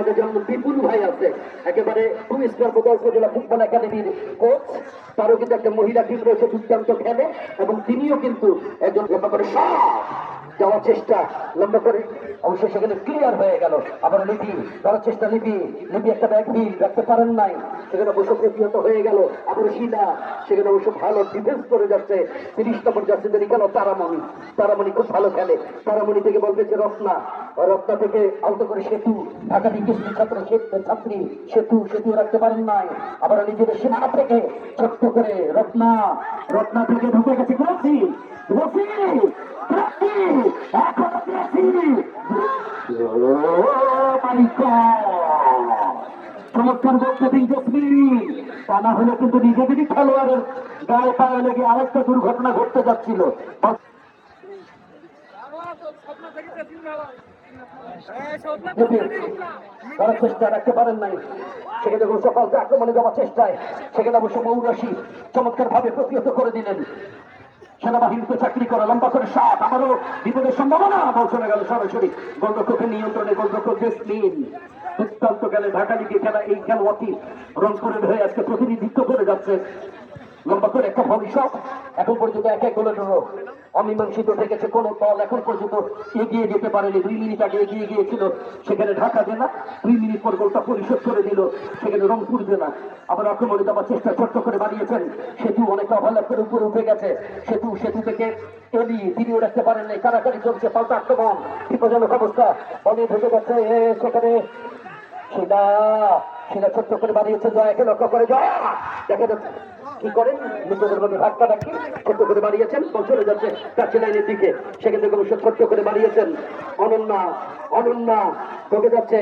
আমাদের যেমন বিপুল ভাই আছে। একেবারে টু স্টার বোধ ফুটবল একাডেমির কোচ তারও কিন্তু একটা মহিলা টিম রয়েছে দুর্দান্ত খেলে, এবং তিনিও কিন্তু একজন ব্যাপারে সব যাওয়ার চেষ্টা লম্বা করে অবশ্য সেখানে ক্লিয়ার হয়ে গেল। আবার লিপি যাওয়ার চেষ্টা লিপি লিপি একটা ব্যাগ হিল, রাখতে পারেন নাই। সেখানে অবশ্য প্রতিহত হয়ে গেল। আবার সীতা সেখানে অবশ্য ভালো ডিফেন্স করে যাচ্ছে। তিরিশ নম্বর জার্সিদের গেল তারামণি। তারামণি খুব ভালো খেলে। তারামণি থেকে বলবে যে রত্না। রত্না থেকে আউট করে সেতু। ঢাকা বিকেএসপি ছাত্র ছাত্রী, সেতু সেতু রাখতে পারেন নাই। আবার নিজেদের সীমানা থেকে ছোট্ট করে রত্না। রত্না থেকে ঢুকে গেছে গ্রাসি গ্রাসি চমৎকার জসমিন তা না হলে কিন্তু খেলোয়াড়ের গায়ে পায়ে লেগে আরেকটা দুর্ঘটনা ঘটতে যাচ্ছিল। তারা চেষ্টা রাখতে পারেন নাই। সেখানে যাওয়ার চেষ্টায় সেখানে অবশ্য মৌরাশি চমৎকার ভাবে প্রতিহত করে দিলেন। সেনাবাহিনীতে চাকরি করা, লম্বা করে সাত, আমারও বিপদের সম্ভাবনা চলে গেল সরাসরি। গোলরক্ষকের নিয়ন্ত্রণে গোলরক্ষক জেসমিন দুর্দান্ত গেলে ঢাকা লিগে খেলা এই খেলোয়াড়টি রংপুরের হয়ে আজকে প্রতিনিধিত্ব করে যাচ্ছে লম্বা করে একটা ভবিষ্যৎ এখন পর্যন্ত এক এক গোলের জন্য অমীমাংসিত থেকেছে কোন দল। এখন পর্যন্ত এগিয়ে যেতে পারেনি। দুই মিনিট আগে এগিয়ে গিয়েছিল সেখানে ঢাকা জেলা। দুই মিনিট পর গোলটা পরিশোধ করে দিল সেখানে রংপুর জেলা। আবার আক্রমণে দেওয়ার চেষ্টা ছোট্ট করে বানিয়েছেন সেতু অনেকটা অবহেলা করে উপরে উঠে গেছে। সেতু সেতু থেকে এলি তিনিও রাখতে পারেন নাই কারাকারি চলছে পাল্টা আক্রমণ। বিপজ্জনক অবস্থা। বলে ঢুকে গেছে সেখানে সেটা সেটা ছোট্ট করে বাড়িয়েছে। জয়াকে লক্ষ্য করে জয়া। দেখা যাচ্ছে কি করেন? ছোট্ট করে বাড়িয়েছেন চলে যাচ্ছে লাইনের দিকে। সেখান থেকে অবশ্য ছোট্ট করে বাড়িয়েছেন অনন্যা অনন্যা, ঢুকে যাচ্ছে।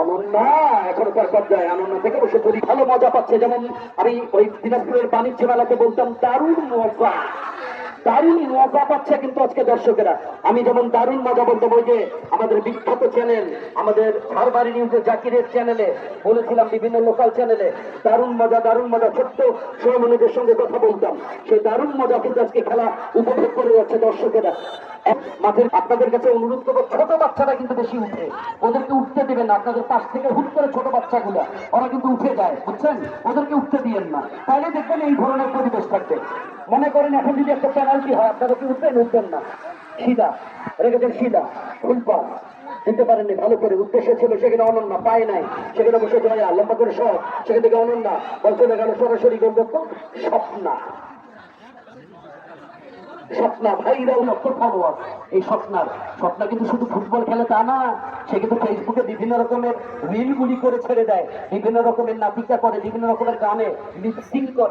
অনন্যা, এখনও পর্যায়ে অনন্যা থেকে অবশ্য ভালো মজা পাচ্ছে। যেমন আমি ওই দিনাজপুরের বাণিজ্য মেলাতে বলতাম, দারুণ মজা। দারুণ মজা পাচ্ছে কিন্তু আজকে দর্শকেরা। আমি যেমন দারুণ মজা বলতাম ওই যে, আমাদের বিখ্যাত চ্যানেল, আমাদের হারবারি নিউজের জাকিরের চ্যানেলে, বলেছিলাম বিভিন্ন লোকাল চ্যানেলে দারুণ মজা দারুণ মজা, ছোট্ট সহমনিদের সঙ্গে কথা বলতাম। সেই দারুণ মজা কিন্তু আজকে খেলা উপভোগ করে যাচ্ছে দর্শকেরা। মাঠের আপনাদের কাছে অনুরোধ করব, ছোট বাচ্চারা কিন্তু বেশি উঠে। ওদেরকে উঠতে দেবেন না, আপনাদের পাশ থেকে হুট করে ছোট বাচ্চাগুলা, ওরা কিন্তু উঠে যায়, বুঝছেন? ওদেরকে উঠতে দিয়েন না। তাহলে দেখবেন এই ধরনের পরিবেশ থাকবে। মনে করেন এখন যদি একটা পেনাল্টি হয়, আপনারা কি উঠবেন? উঠবেন না। সিধা রেখেছেন সিধা। ফুলপা দিতে পারেননি, ভালো করে। উদ্দেশ্য ছিল সেখানে অনন্যা, পায় নাই। সেখানে বসে জয়া লম্বা করে সব সেখান থেকে অনন্যা, বল চলে গেল সরাসরি গোলরক্ষক স্বপ্না। স্বপ্না ভাইরাল লক্ষ ফলোয়ার এই স্বপ্নার স্বপ্না কিন্তু শুধু ফুটবল খেলে তা না, সে কিন্তু ফেসবুকে বিভিন্ন রকমের রিল গুলি করে ছেড়ে দেয়। বিভিন্ন রকমের নাটিকা করে, বিভিন্ন রকমের গানে লিপসিং করে।